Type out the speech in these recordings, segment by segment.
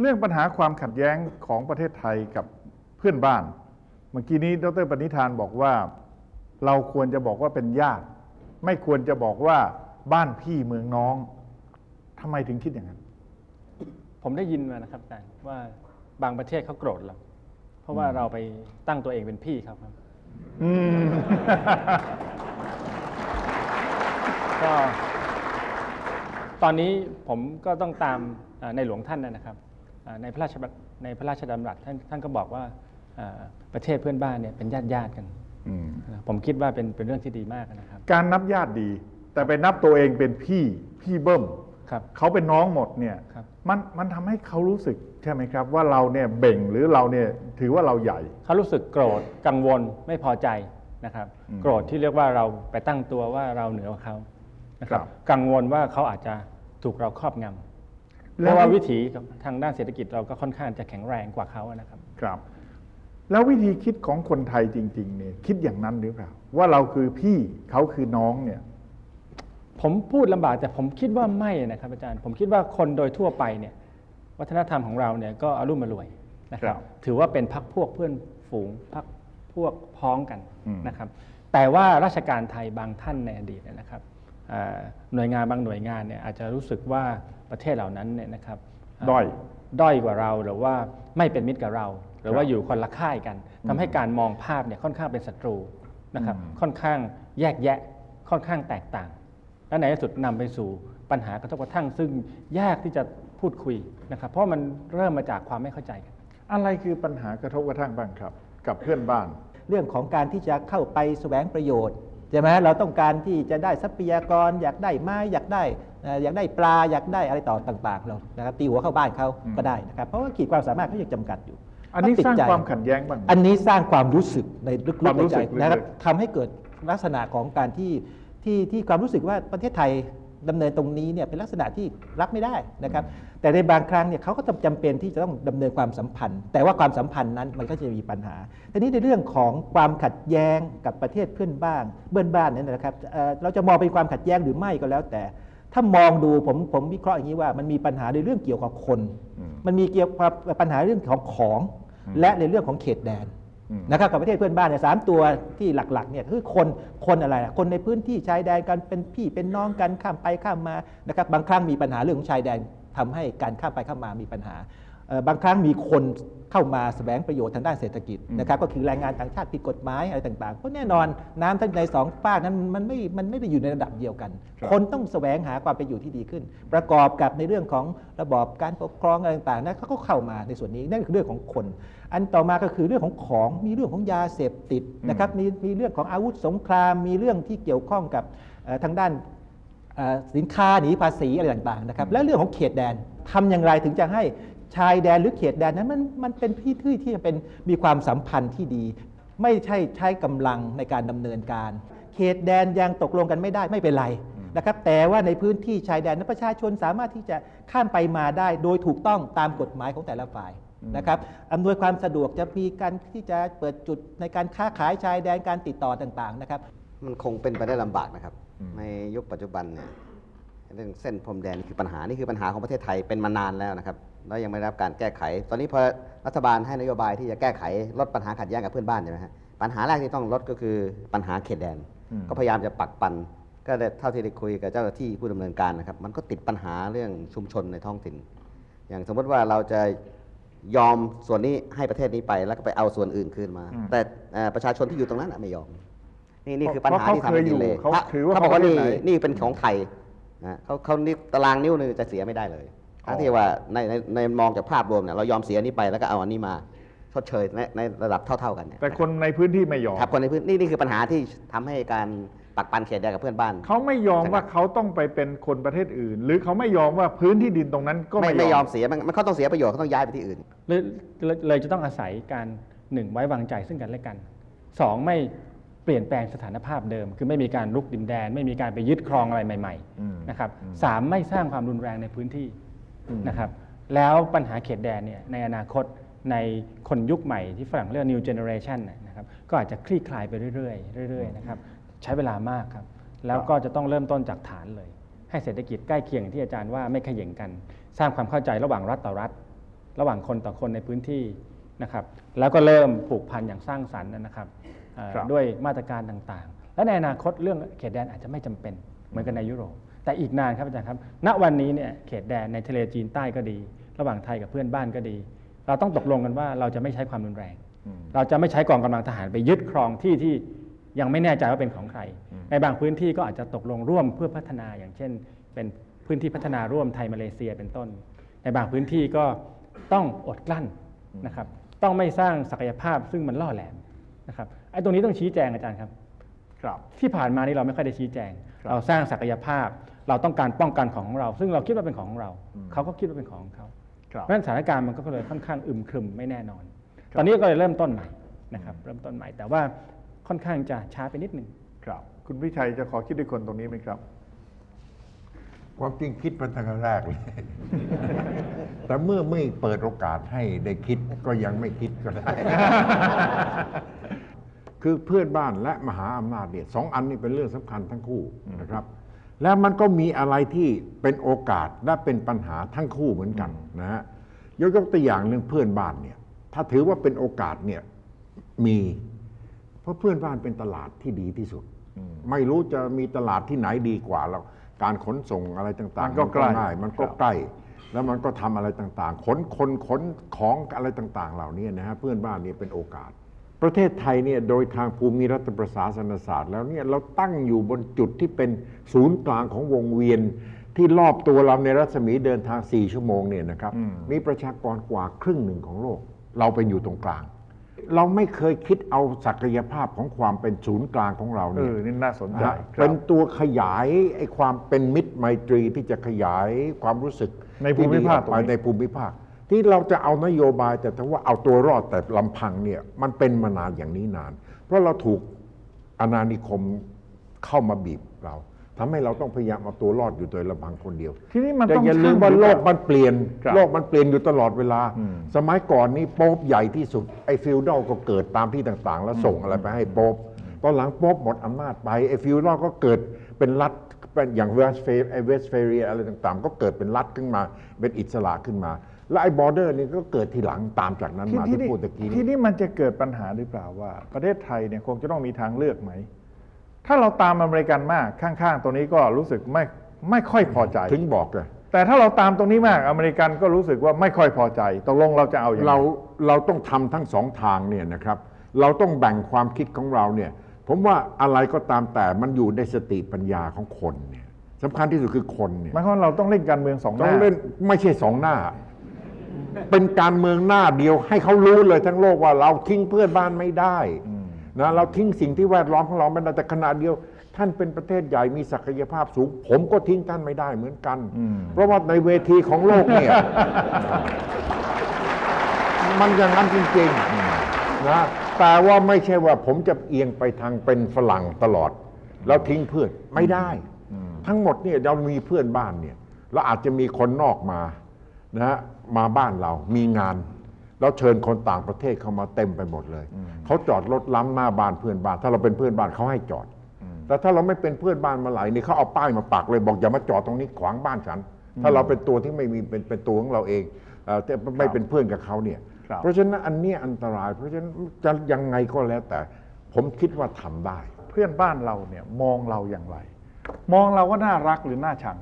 เรื่องปัญหาความขัดแย้งของประเทศไทยกับเพื่อนบ้าน เมื่อกี้นี้ดรปณิธานบอกว่า เราควรจะบอกว่าเป็นญาติ ไม่ควรจะบอกว่าบ้านพี่เมืองน้องทำไมถึงคิดอย่างนั้น ผมได้ยินมานะครับอาจารย์ว่าบางประเทศเขาโกรธเราเพราะว่าเราไปตั้งตัวเองเป็นพี่เขาครับอืมก็ตอนนี้ผมก็ต้องตามเอ่อในหลวงท่านนะครับเอ่อ ในพระราชบัญในพระราชดำรัสท่านท่านก็บอกว่าเอ่อประเทศเพื่อนบ้านเนี่ยเป็นญาติญาติๆกันอืมนะผมคิดว่าเป็นเป็นเรื่องที่ดีมากนะครับ การนับญาติดี แต่ไปนับตัวเองเป็นพี่พี่เบิ้มครับเขาเป็นน้องหมดเนี่ยครับมันมันทำให้เขารู้สึกใช่ไหมครับ ว่าเราเนี่ยเบ่งหรือเราเนี่ยถือว่าเราใหญ่ เขารู้สึกโกรธกังวลไม่พอใจนะครับอืมโกรธที่เรียกว่าเราไปตั้งตัวว่าเราเหนือกว่าเขานะครับครับกังวลว่าเขาอาจจะถูกเราครอบงำ เพแล้วราะว่าวิถีทางด้านเศรษฐกิจเราก็ค่อนข้างจะแข็งแรงกว่าเขานะครับ ครับ แล้ววิธีคิดของคนไทยจริง ๆ เนี่ยคิดอย่างนั้นหรือเปล่า ว่าเราคือพี่เขาคือน้องเนี่ย ผมพูดลำบากแต่ผมคิดว่าไม่นะครับอาจารย์ ผมคิดว่าคนโดยทั่วไปเนี่ย วัฒนธรรมของเราเนี่ยก็อารมณ์มารวยนะครัครับบถือว่าเป็นพักพวกเพื่อนฝูงพักพวกพ้องกันอืมนะครับ แต่ว่าราชการไทยบางท่านในอดีตเนยนะครับเอ่อหน่วยงานบางหน่วยงานเนี่ยอาจจะรู้สึกว่า ประเทศเหล่านั้นเนี่ยนะครับเด้อยด้อยกว่าเราหรือว่าไม่เป็นมิตรกับเรา หรือว่าครับอยู่คนละค่ายกันทำให้การมองภาพเนี่ยค่อนข้างเป็นศัตรูนะครับอืมค่อนข้างแยกแยะค่อนข้างแตกต่าง และในที่สุดนำไปสู่ปัญหากระทบกระทั่ง ซึ่งยากที่จะพูดคุยนะครับเพราะมันเริ่มมาจากความไม่เข้าใจกันอะไรคือปัญหากระทบกระทั่งบ้างครับ กับเพื่อนบ้าน เรื่องของการที่จะเข้าไปแสวงประโยชน์ใช่ไหมเราต้องการที่จะได้ทรัพยากร อยากได้ไม้อยากได้เอ่ออยากได้ปลาอยากได้อะไรต่อต่างๆเรานะครับตีหัวเข้าบ้านเขาอืมก็ได้นะครับเพราะว่าขีดความสามารถเขายังจำกัดอยู่อันนี้ก็ติดสร้างใจความขัดแย้งบ้างไหมอันนี้สร้างความรู้สึกในลึกความๆในรู้ใจสึกลึกๆนะครับทำให้เกิดลักษณะของการที่ที่ที่ความรู้สึกว่าประเทศไทยดำเนินตรงนี้เนี่ยเป็นลักษณะที่รับไม่ได้นะครับ แต่ในบางครั้งเนี่ยเขาก็จำเป็นที่จะต้องดำเนินความสัมพันธ์ แต่ว่าความสัมพันธ์นั้นมันก็จะมีปัญหาทีนี้ในเรื่องของความขัดแย้งกับประเทศเพื่อนบ้านเพื่อนบ้านเนี่ยนะครับเอ่อเราจะมองเป็นความขัดแย้งหรือไม่ก็แล้วแต่ ถ้ามองดูผมผมวิเคราะห์อย่างนี้ว่า มันมีปัญหาในเรื่องเกี่ยวกับคนอืมมันมีเกี่ยวกับปัญหาเรื่องของของอืมและในเรื่องของเขตแดนอืมนะครับกับประเทศเพื่อนบ้านเนี่ยสามตัวที่หลักๆเนี่ยคือคนคนอะไรล่ะคนในพื้นที่ชายแดนกันเป็นพี่เป็นน้องกันข้ามไปข้ามมานะครับบางครั้งมีปัญหาเรื่องของชายแดนทำให้การข้ามไปข้ามมามีปัญหาเอ่อ บางครั้งมีคนเข้ามาแสวงประโยชน์ทางด้านเศรษฐกิจอืมนะครับก็คือแรงงานต่างชาติผิดกฎหมายอะไรต่างๆเพราะแน่นอนน้ำทั้งในสองฝากนั้นมันไม่มันไม่ได้อยู่ในระดับเดียวกันครับคนต้องแสวงหาความเป็นอยู่ที่ดีขึ้น ประกอบกับในเรื่องของระบอบการปกครองอะไรต่างๆนะเขาก็เข้ามาในส่วนนี้นั่นคือเรื่องของคน อันต่อมาก็คือเรื่องของของมีเรื่องของยาเสพติดนะครับมีมีเรื่องของอาวุธสงคราม มีเรื่องที่เกี่ยวข้องกับเอ่อทางด้านเอ่อสินค้าหนีภาษีอะไรต่างๆนะครับและเรื่องของเขตแดนทำอย่างไรถึงจะให้ ชายแดนหรือเขตแดนนั้นมันมันเป็นที่ที่ที่จะเป็นมีความสัมพันธ์ที่ดี ไม่ใช่ใช้กำลังในการดำเนินการ เขตแดนยังตกลงกันไม่ได้ไม่เป็นไรนะครับแต่ว่าในพื้นที่ชายแดนนั้นประชาชนสามารถที่จะข้ามไปมาได้ โดยถูกต้องตามกฎหมายของแต่ละฝ่ายนะครับอำนวยความสะดวกจะมีการที่จะเปิดจุดในการค้าขายชายแดนการติดต่อต่างๆนะครับ มันคงเป็นไปได้ลำบากนะครับ ในยุคปัจจุบันเนี่ย เรื่องเส้นพรมแดนคือปัญหานี่คือปัญหาของประเทศไทยเป็นมานานแล้วนะครับแล้วยังไม่ได้รับการแก้ไข ตอนนี้พอรัฐบาลให้นโยบายที่จะแก้ไขลดปัญหาขัดแย้งกับเพื่อนบ้านใช่ไหมฮะปัญหาแรกที่ต้องลดก็คือปัญหาเขตแดนอืมก็พยายามจะปักปันก็ได้เท่าที่ได้คุยกับเจ้าหน้าที่ผู้ดำเนินการนะครับ มันก็ติดปัญหาเรื่องชุมชนในท้องถิ่น อย่างสมมติว่าเราจะยอมส่วนนี้ให้ประเทศนี้ไปแล้วก็ไปเอาส่วนอื่นคืนมาอืมแต่เอ่อประชาชนที่อยู่ตรงนั้นน่ะไม่ยอม นี่นี่คือเพปัญราะหาเขาที่ทำให้เคยอยู่ดีเลยเขาพระถือว่าเขาบอกว่าเขานี่ประเทศไหนนี่เป็นของไทย นะเขาเขานี่ตารางนิ้วหนึงจะเสียไม่ได้เลยอ๋อทั้งที่ว่าในในในมองจากภาพรวมเนี่ยเรายอมเสียนี้ไปแล้วก็เอาอันนี้มาชดเชยในในระดับเท่า ๆกันเนี่ยแต่คนในพื้นที่ไม่ยอมครับคนในพื้นนี่นี่คือปัญหาที่ทำให้การปักปันเขตแดนกับเพื่อนบ้านเขาไม่ยอมว่าเขาต้องไปเป็นคนประเทศอื่น หรือเขาไม่ยอมว่าพื้นที่ดินตรงนั้นก็ไม่ไม่ไม่ยยออมมเสียมันมันเขาต้องเสียประโยชน์เขาต้องย้ายไปที่อื่นเลยเลยเลยจะต้องอาศัยการหนึ่งไว้วางใจซึ่งกันและกันสองไม่ เปลี่ยนแปลงสถานภาพเดิม คือไม่มีการลุกดินแดน ไม่มีการไปยึดครองอะไรใหม่อืมๆนะครับอืมสามไม่สร้างความรุนแรงในพื้นที่อืมนะครับแล้วปัญหาเขตแดนเนี่ยในอนาคตในคนยุคใหม่ที่ฝรั่งเรียกว่า new generation น่ะนะครับก็อาจจะคลี่คลายไปเรื่อยๆเรื่อยๆนะครับใช้เวลามากครับ แล้วก็จะต้องเริ่มต้นจากฐานเลย ให้เศรษฐกิจใกล้เคียงอย่างที่อาจารย์ว่าไม่ขย่งกัน สร้างความเข้าใจระหว่างรัฐต่อรัฐ ระหว่างคนต่อคนในพื้นที่นะครับแล้วก็เริ่มผูกพันอย่างสร้างสรรค์นะครับเอ่อครับ ด้วยมาตรการต่างๆ และในอนาคตเรื่องเขตแดนอาจจะไม่จำเป็นเหมือนกันในยุโรป แต่อีกนานครับอาจารย์ครับ ณวันนี้เนี่ยเขตแดนในทะเลจีนใต้ก็ดี ระหว่างไทยกับเพื่อนบ้านก็ดี เราต้องตกลงกันว่าเราจะไม่ใช้ความรุนแรง เราจะไม่ใช้กองกำลังทหารไปยึดครองที่ที่ยังไม่แน่ใจว่าเป็นของใคร ในบางพื้นที่ก็อาจจะตกลงร่วมเพื่อพัฒนาอย่างเช่น เป็นพื้นที่พัฒนาร่วมไทยมาเลเซียเป็นต้น ในบางพื้นที่ก็ต้องอดกลั้นนะครับ ต้องไม่สร้างศักยภาพซึ่งมันล่อแหลมนะครับ ไอ้ตรงนี้ต้องชี้แจงอาจารย์ครับ ครับ ที่ผ่านมานี่เราไม่ค่อยได้ชี้แจงครับเราสร้างศักยภาพ เราต้องการป้องกันของของเรา ซึ่งเราคิดว่าเป็นของของเราอืมเขาก็คิดว่าเป็นของของเขาครับเพราะฉะนั้นสถานการณ์มันก็เลยค่อนข้างอึมครึมไม่แน่นอนครับตอนนี้ก็เลยเริ่มต้นใหม่นะครับ เริ่มต้นใหม่ แต่ว่าค่อนข้างจะช้าไปนิดนึงครับ คุณพิชัยจะขอคิดด้วยคนตรงนี้ไหมครับความจริงคิดมาตั้งแต่แรกเลย แต่เมื่อไม่เปิดโอกาสให้ได้คิดก็ยังไม่คิดก็ได้ คือเพื่อนบ้านและมหาอำนาจเนี่ยสองอันนี้เป็นเรื่องสำคัญทั้งคู่นะครับ แล้วมันก็มีอะไรที่เป็นโอกาสและเป็นปัญหาทั้งคู่เหมือนกันนะฮะยกยกตัวอย่างเรื่องเพื่อนบ้านเนี่ย ถ้าถือว่าเป็นโอกาสเนี่ยมี เพราะเพื่อนบ้านเป็นตลาดที่ดีที่สุด ไม่รู้จะมีตลาดที่ไหนดีกว่าเราการขนส่งอะไรต่างๆ มันก็ใกล้ง่ายมันก็ครับใกล้แล้วมันก็ทำอะไรต่างๆ ขนคนขนของอะไรต่างๆ เหล่านี้นะฮะเพื่อนบ้านเนี่ยเป็นโอกาส ประเทศไทยเนี่ยโดยทางภูมิรัฐประศาสนศาสตร์แล้วเนี่ยเราตั้งอยู่บนจุดที่เป็นศูนย์กลางของวงเวียน ที่รอบตัวเราในรัศมีเดินทาง 4 ชั่วโมงเนี่ยนะครับอืมมีประชากรกว่าครึ่งหนึ่งของโลก เราเป็นอยู่ตรงกลาง เราไม่เคยคิดเอาศักยภาพของความเป็นศูนย์กลางของเราเอเนี่ยอนี่น่าสนใจนะฮะครับเป็นตัวขยายไอ้ความเป็นมิตรไมตรีที่จะขยายความรู้สึกในภูมิภาคที่ดีออกไปตรงนี้ในภูมิภาค ที่เราจะเอานโยบายแต่ถ้าว่าเอาตัวรอดแต่ลำพังเนี่ยมันเป็นมานานอย่างนี้นาน เพราะเราถูกอาณานิคมเข้ามาบีบเราทำให้เราต้องพยายามเอาตัวรอดอยู่โดยลำพังคนเดียวทีนี้มันแต่ต้องอย่าลืมชั่งว่าหรือโลเปกล่ามันเปลี่ยนครับโลกมันเปลี่ยนอยู่ตลอดเวลาอืมสมัยก่อนนี่โป๊ปใหญ่ที่สุดไอ้ฟิวดอลก็เกิดตามที่ต่างๆ แล้วส่งอะไรไปให้โป๊ปตอนหลังโป๊ปหมดอำนาจไปไอ้ฟิวดอลก็เกิดเป็นรัฐเป็นอย่างเวสเฟไอ้เวสเฟเรียอะไรต่างๆ ก็เกิดเป็นรัฐขึ้นมา เป็นอิสระขึ้นมา แล้วไอ้บอร์เดอร์นี่ก็เกิดทีหลังตามจากนั้นมาที่พูดตะกี้ทีนี้นี้มันจะเกิดปัญหาหรือเปล่าว่า ประเทศไทยเนี่ยคงจะต้องมีทางเลือกไหม ถ้าเราตามอเมริกันมากข้างๆ ตัวนี้ก็รู้สึกไม่ไม่ค่อยพอใจถึงบอกเลยแต่ถ้าเราตามตรงนี้มากอเมริกันก็รู้สึกว่าไม่ค่อยพอใจตกลงเราจะเอาอย่างไรเราเราต้องทำทั้งสองทางเนี่ยนะครับ เราต้องแบ่งความคิดของเราเนี่ยผมว่าอะไรก็ตามแต่มันอยู่ในสติปัญญาของคนเนี่ยสำคัญที่สุดคือคนเนี่ยหมายความว่าเราต้องเล่นการเมืองสองหต้อน้างเล่นไม่ใช่สองหน้า เป็นการเมืองหน้าเดียว ให้เขารู้เลยทั้งโลกว่าเราทิ้งเพื่อนบ้านไม่ได้นะเราทิ้งสิ่งที่แวดล้อมของเราไม่ได้แต่ขณะเดียว ท่านเป็นประเทศใหญ่มีศักยภาพสูง ผมก็ทิ้งท่านไม่ได้เหมือนกันอืมเพราะว่าในเวทีของโลกเนี่ย มันอย่างนั้นจริงๆนะแต่ว่าไม่ใช่ว่าผมจะเอียงไปทางเป็นฝรั่งตลอด แล้วทิ้งเพื่อนไม่ได้ ทั้งหมดเนี่ยเรามีเพื่อนบ้านเนี่ยเราอาจจะมีคนนอกมา นะฮะมาบ้านเรามีงาน แล้วเชิญคนต่างประเทศเข้ามาเต็มไปหมดเลยเขาจอดรถล้ำหน้าบ้านเพื่อนบ้าน ถ้าเราเป็นเพื่อนบ้านเขาให้จอด แต่ถ้าเราไม่เป็นเพื่อนบ้านมาไหลนี่เขาเอาป้ายมาปักเลยบอกอย่ามาจอดตรงนี้ขวางบ้านฉัน ถ้าเราเป็นตัวที่ไม่มีเป็นเป็นตัวของเราเองเอ่อแต่ไม่เป็นเพื่อนกับเขาเนี่ยครับเพราะฉะนั้นอันเนี้ยอันตราย เพราะฉะนั้นจะยังไงก็แล้วแต่ ผมคิดว่าทำได้ เพื่อนบ้านเราเนี่ยมองเราอย่างไร มองเราว่าน่ารักหรือน่าชัง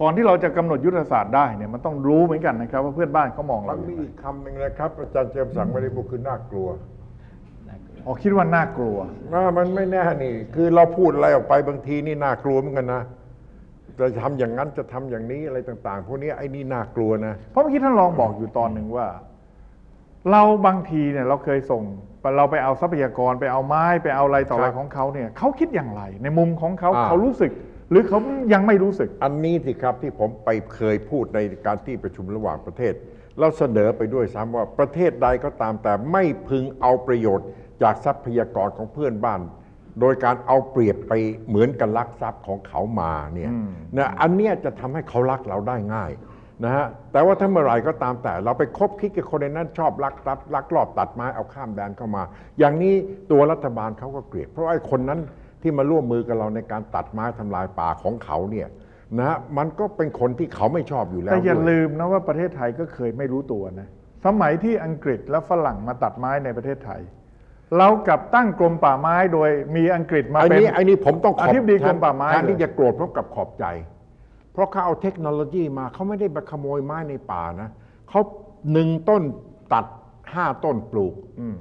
ก่อนที่เราจะกำหนดยุทธศาสตร์ได้เนี่ยมันต้องรู้เหมือนกันนะครับ ว่าเพื่อนบ้านเขามองมัเรานอย่างมีไรอีกคำหนึ่งนะครับอาจารย์เจมส์สั่งไม่ได้พูดคือน่ากลัวอ๋อคิดว่าน่ากลัวอ่ามันไม่แน่นี่ คือเราพูดอะไรออกไปบางทีนี่น่ากลัวเหมือนกันนะจะทำอย่างนั้นจะทำอย่างนี้อะไรต่าง ๆ พวกนี้ไอ้นี่น่ากลัวนะเพราะเมื่อกี้ท่านรองบอกอยู่ตอนหนึ่งว่า เราบางทีเนี่ยเราเคยส่งเราไปเอาทรัพยากรไปเอาไม้ไปเอาอะไรต่ออะไรครับของเขาเนี่ยเขาคิดอย่างไร ในมุมของเขาอ่าเขารู้สึก หรือเขายังไม่รู้สึก อันนี้สิครับที่ผมไปเคยพูดในการที่ประชุมระหว่างประเทศ เราเสนอไปด้วยซ้ำว่าประเทศใดก็ตามแต่ไม่พึงเอาประโยชน์ จากทรัพยากรของเพื่อนบ้าน โดยการเอาเปรียบไปเหมือนกับลักทรัพย์ของเขามาเนี่ยนะอันเนี้ยจะทำให้เขารักเราได้ง่ายนะฮะแต่ว่าถ้าเมื่อไรก็ตามแต่เราไปคบคิดกับคนในนั้นชอบลักทรัพย์ลักลอบตัดไม้เอาข้ามแดนเข้ามา อย่างนี้ตัวรัฐบาลเขาก็เกลียดเพราะไอ้คนนั้น ที่มาร่วมมือกับเราในการตัดไม้ทำลายป่าของเขาเนี่ยนะฮะมันก็เป็นคนที่เขาไม่ชอบอยู่แล้วแต่อย่าด้วยลืมนะว่าประเทศไทยก็เคยไม่รู้ตัวนะสมัยที่อังกฤษและฝรั่งมาตัดไม้ในประเทศไทย เรากลับตั้งกรมป่าไม้โดยมีอังกฤษมาไอ้เป็นนี้ไอ้นี้ผมต้องขอบอธิบดีกรมป่าไม้แทนที่เลยจะโกรธเพราะกับขอบใจ เพราะเขาเอาเทคโนโลยีมาเขาไม่ได้ไปขโมยไม้ในป่านะเขาหนึ่งต้นตัด ห้าต้นปลูก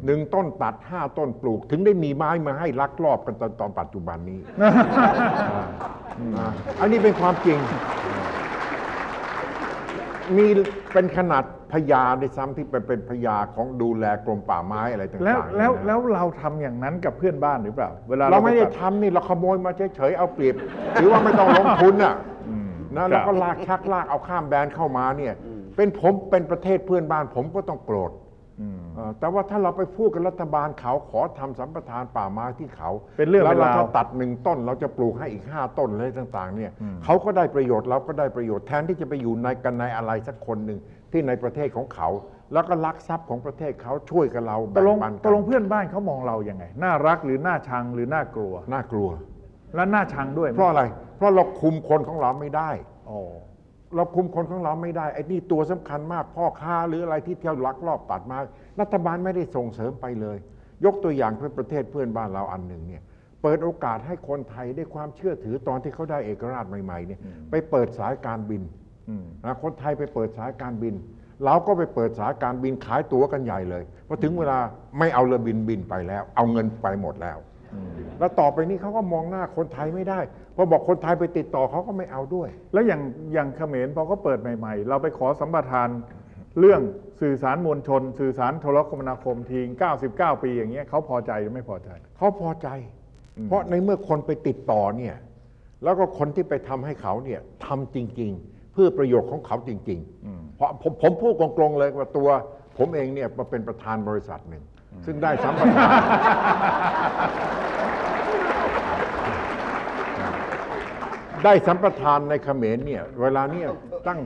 หนึ่งต้นตัดห้าต้นปลูก ถึงได้มีไม้มาให้ลักลอบกันตอนตอนปัจจุบันนี้อ่าอันนี้เป็นความจริง มีเป็นขนาดพญาในซ้ำที่เป็นเป็นพญาของดูแลกรมป่าไม้อะไรต่างๆแล้วเนี่ยนะแล้วแล้วเราทำอย่างนั้นกับเพื่อนบ้านหรือเปล่า เวลาเราไม่ได้ปตัทำนี่เราขโมยมาเฉยๆเอาเปรียบหรือว่าไม่ต้องลงทุนอะนะแล้วก็ลากชักลากเอาข้ามแดนเข้ามาเนี่ย เป็นผมเป็นประเทศเพื่อนบ้านผมก็ต้องโกรธ เออแต่ว่าถ้าเราไปพูดกับรัฐบาลเขาขอทำสัมปทานป่าไม้ที่เขาเป็นเรื่องแล้วเป็นเราราว ถ้าตัดหนึ่งต้น เราจะปลูกให้อีกห้าต้นอะไรต่างๆเนี่ยเขาก็ได้ประโยชน์เราก็ได้ประโยชน์แทนที่จะไปอยู่ในกันในอะไรสักคนหนึ่งที่ในประเทศของเขา แล้วก็ลักทรัพย์ของประเทศเขาช่วยกับเราตแบ่กงลงปันตกักลงเพื่อนบ้านเขามองเราอย่างไง น่ารักหรือน่าชังหรือน่ากลัว น่ากลัว และน่าชังด้วยไหมเพราะอะไร เพราะเราคุมคนของเราไม่ได้ อ๋อ เราคุมคนของเราไม่ได้ไอ้นี่ตัวสำคัญมากพ่อค้าหรืออะไรที่เที่ยวลักลอบตัดไมา รัฐบาลไม่ได้ส่งเสริมไปเลย ยกตัวอย่างเพื่อประเทศเพื่อนบ้านเราอันหนึ่งเนี่ยเปิดโอกาสให้คนไทยได้ความเชื่อถือตอนที่เขาได้เอกราชใหม่ๆเนี่ยไปเปิดสายการบินนะคนไทยไปเปิดสายการบินเราก็ไปเปิดสายการบินขายตั๋วกันใหญ่เลยพอถึงเวลาไม่เอาเรือบินบินไปแล้ว เอาเงินไปหมดแล้ว แล้วต่อไปนี้เขาก็มองหน้าคนไทยไม่ได้พอบอกคนไทยไปติดต่อเขาก็ไม่เอาด้วย แล้วอย่างอย่างเขมรพอเขาเปิดใหม่ ๆ เราไปขอสัมปทานเรื่องสื่อสารมวลชน สื่อสารโทรคมนาคมที99 ปีอย่างเงี้ยเขาพอใจหรือไม่พอใจเขาพอใจ เพราะในเมื่อคนไปติดต่อเนี่ยแล้วก็คนที่ไปทำให้เขาเนี่ยทำจริง ๆ เพื่อประโยชน์ของเขาจริง ๆ เพราะผมผมพูดตรงๆเลยว่าตัว ผมเองเนี่ยมาเป็นประธานบริษัทหนึ่ง ซึ่งได้สัมปทานได้สัมปทานในเขมรเนี่ยเวลาเนี่ยตั้ง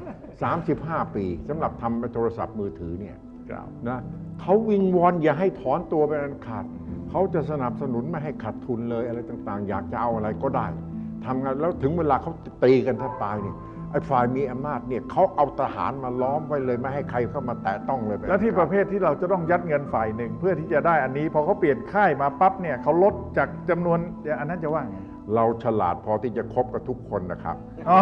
35 ปีสำหรับทำโทรศัพท์มือถือเนี่ยครับนะเขาวิงวอนอย่าให้ถอนตัวเป็นอันขาดเขาจะสนับสนุนไม่ให้ขาดทุนเลยอะไรต่าง ๆ อยากจะเอาอะไรก็ได้ทำงานแล้วถึงเวลาเขาตีกันแทบตายเนี่ย ไอ้ฝ่ายมีอำนาจเนี่ยเขาเอาทหารมาล้อมไว้เลยไม่ให้ใครเข้ามาแตะต้องเลยแล้วที่ประเภทที่เราจะต้องยัดเงินฝ่ายหนึ่งเพื่อที่จะได้อันนี้พอเขาเปลี่ยนค่ายมาปั๊บเนี่ยเขาลดจากจำนวนอย่างอันนั้นจะว่าไงเราฉลาดพอที่จะคบกับทุกคนนะครับอ๋อ